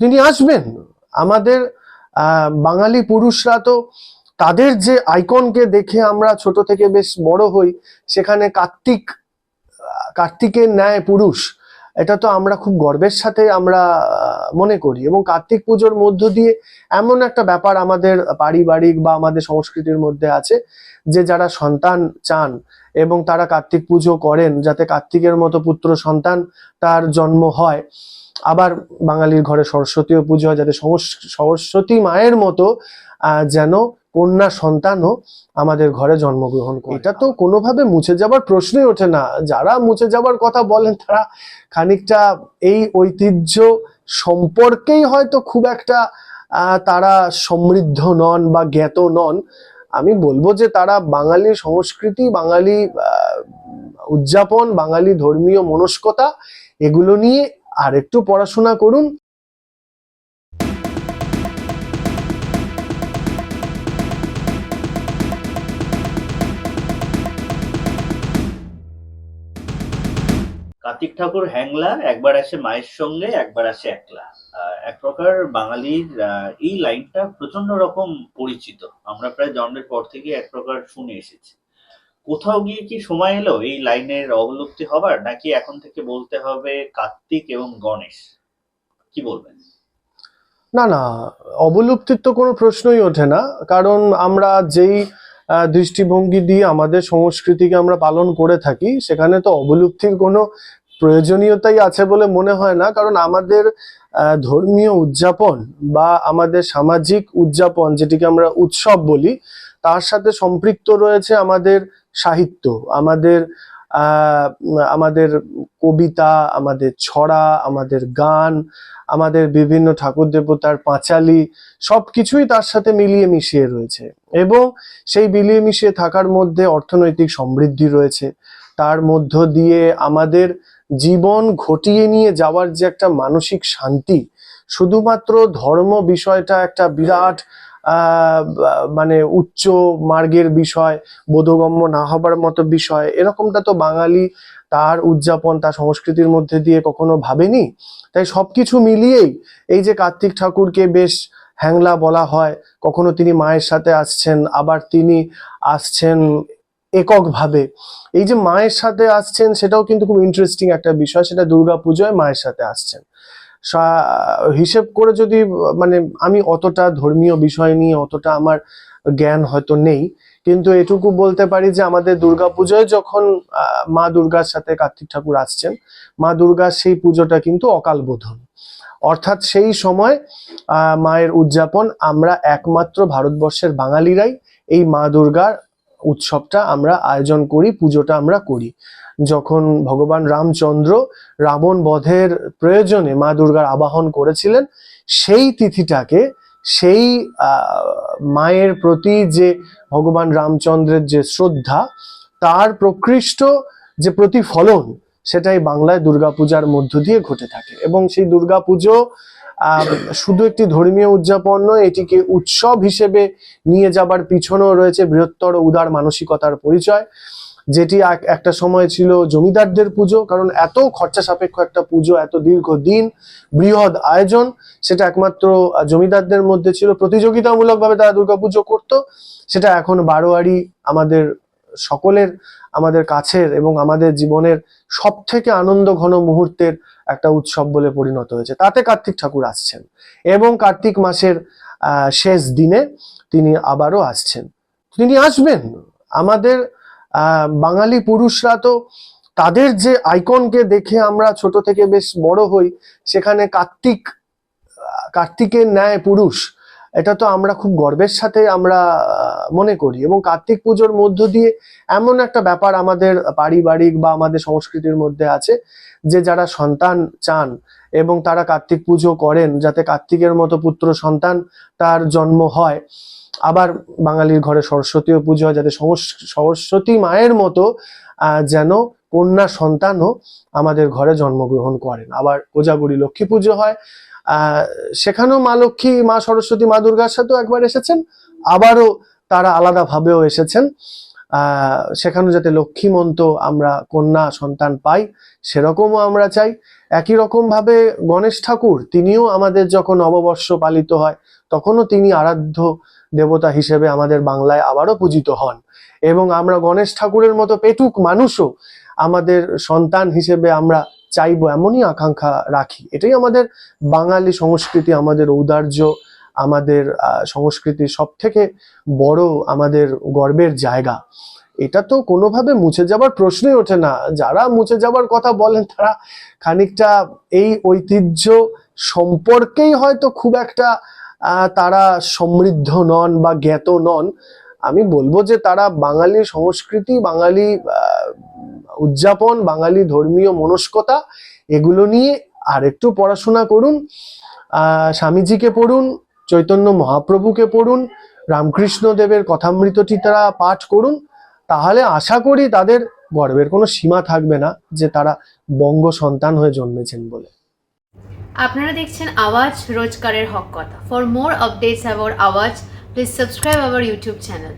তিনি আসবেন। আমাদের বাঙালি পুরুষরা তো তাদের যে আইকনকে দেখে আমরা ছোট থেকে বেশ বড় হই, সেখানে কার্তিক, কার্তিকের ন্যায় পুরুষ, এটা তো আমরা খুব গর্বের সাথে আমরা মনে করি। এবং কার্তিক পুজোর মধ্য দিয়ে এমন একটা ব্যাপার আমাদের পারিবারিক বা আমাদের সংস্কৃতির মধ্যে আছে যে যারা সন্তান চান এবং তারা কার্তিক পুজো করেন যাতে কার্তিকের মতো পুত্র সন্তান তার জন্ম হয়। আবার বাঙালির ঘরে সরস্বতীও পুজো হয় যাতে সরস্বতী মায়ের মতো যেন কন্যা সন্তানও আমাদের ঘরে জন্মগ্রহণ করে। এটা তো কোনোভাবে মুছে যাবার প্রশ্নই ওঠে না। যারা মুছে যাবার কথা বলেন তারা খানিকটা এই ঐতিহ্য সম্পর্কেই হয়তো খুব একটা তারা সমৃদ্ধ নন বা জ্ঞাত নন। আমি বলব যে তারা বাঙালি সংস্কৃতি, বাঙালি উদযাপন, বাঙালি ধর্মীয় মনস্কতা, এগুলো নিয়ে আর একটু পড়াশোনা করুন। কার্তিক ঠাকুর হ্যাংলা, একবার আসে মায়ের সঙ্গে, একবার আসে একলা। এক প্রকার বাঙালির এই লাইনটা প্রচণ্ড রকম পরিচিত। আমরা প্রায় জন্মের পর থেকে এক প্রকার শুনে এসেছি। কোথাও গিয়ে কি সময় এলো এই লাইনের অবলুপ্তি হবার, নাকি এখন থেকে বলতে হবে কার্তিক এবং গণেশ? কি বলবেন? না না, অবলুপ্তির তো কোনো প্রশ্নই ওঠে না। কারণ আমরা যেই দৃষ্টিভঙ্গি দিয়ে আমাদের সংস্কৃতিকে আমরা পালন করে থাকি, সেখানে তো অবলুপ্তির কোনো প্রয়োজনীয়তাই আছে বলে মনে হয় না, কারণ আমাদের ধর্মীয় উদযাপন বা আমাদের সামাজিক উদযাপন যেটিকে আমরা উৎসব বলি, তার সাথে সম্পৃক্ত রয়েছে আমাদের সাহিত্য, আমাদের আমাদের কবিতা, আমাদের ছড়া, আমাদের গান, আমাদের বিভিন্ন ঠাকুর দেবতার পাঁচালি সব কিছুই তার সাথে মিলিয়ে মিশিয়ে রয়েছে এবং সেই মিলিয়ে মিশিয়ে থাকার মধ্যে অর্থনৈতিক সমৃদ্ধি রয়েছে। তার মধ্য দিয়ে আমাদের জীবন ঘটিয়ে নিয়ে যাওয়ার যে একটা মানসিক শান্তি, শুধুমাত্র ধর্ম বিষয়টা একটা বিরাট মানে উচ্চ মার্গের বিষয়, বোধগম্য না হবার মতো বিষয়, এরকমটা তো বাঙালি তার উদযাপন, তার সংস্কৃতির মধ্যে দিয়ে কখনো ভাবেনি। তাই সবকিছু মিলিয়েই এই যে কার্তিক ঠাকুরকে বেশ হ্যাংলা বলা হয়, কখনো তিনি মায়ের সাথে আসছেন, আবার তিনি আসছেন এককভাবে। এই যে মায়ের সাথে আসছেন, সেটাও কিন্তু খুব ইন্টারেস্টিং একটা বিষয়, সেটা দুর্গা পুজোয় মায়ের সাথে আসছেন। হিসেব করে যদি মানে আমি অতটা ধর্মীয় বিষয় নিয়ে, অতটা আমার জ্ঞান হয়তো নেই, কিন্তু এটুকু বলতে পারি যে আমাদের দুর্গাপুজোয় যখন মা দুর্গার সাথে কার্তিক ঠাকুর আসছেন, মা দুর্গার সেই পুজোটা কিন্তু অকাল বোধন। অর্থাৎ সেই সময় মায়ের উদযাপন আমরা একমাত্র ভারতবর্ষের বাঙালিরাই এই মা দুর্গার উৎসবটা আমরা আয়োজন করি, পুজোটা আমরা করি। যখন ভগবান রামচন্দ্র রাবণ বধের প্রয়োজনে মা দুর্গার আবাহন করেছিলেন, সেই তিথিটাকে, সেই মায়ের প্রতি যে ভগবান রামচন্দ্রের যে শ্রদ্ধা, তার প্রকৃষ্ট যে প্রতিফলন, সেটাই বাংলায় দুর্গাপূজার মধ্য দিয়ে ঘটে থাকে। এবং সেই দুর্গাপুজো শুধু একটি ধর্মীয় উদযাপন নয়, এটিকে উৎসব হিসেবে নিয়ে যাবার পিছনেও রয়েছে বৃহত্তর উদার মানসিকতার পরিচয়। যেটি একটা সময় ছিল জমিদারদের পুজো, কারণ এত খরচা সাপেক্ষ একটা পুজো, এত দীর্ঘ দিন, বৃহৎ আয়োজন, সেটা একমাত্র জমিদারদের মধ্যে ছিল। প্রতিযোগিতামূলকভাবে তারা দুর্গাপুজো করত। সেটা এখন বারোয়ারি আমাদের সকলের, আমাদের কাছের এবং আমাদের জীবনের সব থেকে আনন্দ ঘন মুহূর্তের একটা উৎসব বলে পরিণত হয়েছে। তাতে কার্তিক ঠাকুর আসছেন এবং কার্তিক মাসের শেষ দিনে তিনি আবারও আসছেন। তিনি আসবেন। আমাদের বাঙালি পুরুষরা তো তাদের যে আইকনকে দেখে আমরা ছোট থেকে বেশ বড় হই, সেখানে কার্তিক কার্তিকের ন্যায় পুরুষ এটা তো আমরা খুব গর্বের সাথে আমরা মনে করি। এবং কার্তিক পুজোর মধ্য দিয়ে এমন একটা ব্যাপার আমাদের পারিবারিক বা আমাদের সংস্কৃতির মধ্যে আছে যে যারা সন্তান চান এবং তারা কার্তিক পুজো করেন যাতে কার্তিকের মতো পুত্র সন্তান তার জন্ম হয়। আবার বাঙালির ঘরে সরস্বতীও পুজো হয় যাতে সরস্বতী মায়ের মতো যেন কন্যা সন্তানও আমাদের ঘরে জন্মগ্রহণ করেন। আবার কোজাগুড়ি লক্ষ্মী পুজো হয় সেখানেও মা লক্ষ্মী, মা সরস্বতী, মা দুর্গার সাথেও একবার এসেছেন। আবারও তারা আলাদাভাবেও এসেছেন। আহ, সেখানেও যাতে লক্ষ্মীমন্ত আমরা কন্যা সন্তান পাই, সেরকমও আমরা চাই। একই রকম ভাবে গণেশ ঠাকুর, তিনিও আমাদের যখন নববর্ষ পালিত হয়, তখনও তিনি আরাধ্য দেবতা হিসেবে আমাদের বাংলায় আবারও পূজিত হন। এবং আমরা গণেশ ঠাকুরের মতো পেটুক মানুষও আমাদের সন্তান হিসেবে আমরা চাইব এমনই আকাঙ্ক্ষা রাখি। এটাই আমাদের বাঙালি সংস্কৃতি, আমাদের ঔদার্য, আমাদের সংস্কৃতির সব থেকে বড় আমাদের গর্বের জায়গা। এটা তো কোনোভাবে মুছে যাবার প্রশ্নই ওঠে না। যারা মুছে যাবার কথা বলেন, তারা খানিকটা এই ঐতিহ্য সম্পর্কেই হয়তো খুব একটা তারা সমৃদ্ধ নন বা জ্ঞাত নন। আমি বলব যে তারা বাঙালি সংস্কৃতি, বাঙালি উদযাপন, বাঙালি ধর্মীয় মনস্কতা, এগুলো নিয়ে আর একটু পড়াশোনা করুন। স্বামীজিকে পড়ুন, চৈতন্য মহাপ্রভুকে পড়ুন, রামকৃষ্ণ দেবের কথামৃতটি তারা পাঠ করুন। তাহলে আশা করি তাদের গর্বের কোনো সীমা থাকবে না যে তারা বঙ্গ সন্তান হয়ে জন্মেছেন বলে। আপনারা দেখছেন আওয়াজ রোজকারের হক কথা। For more updates about Awaaz please subscribe our YouTube channel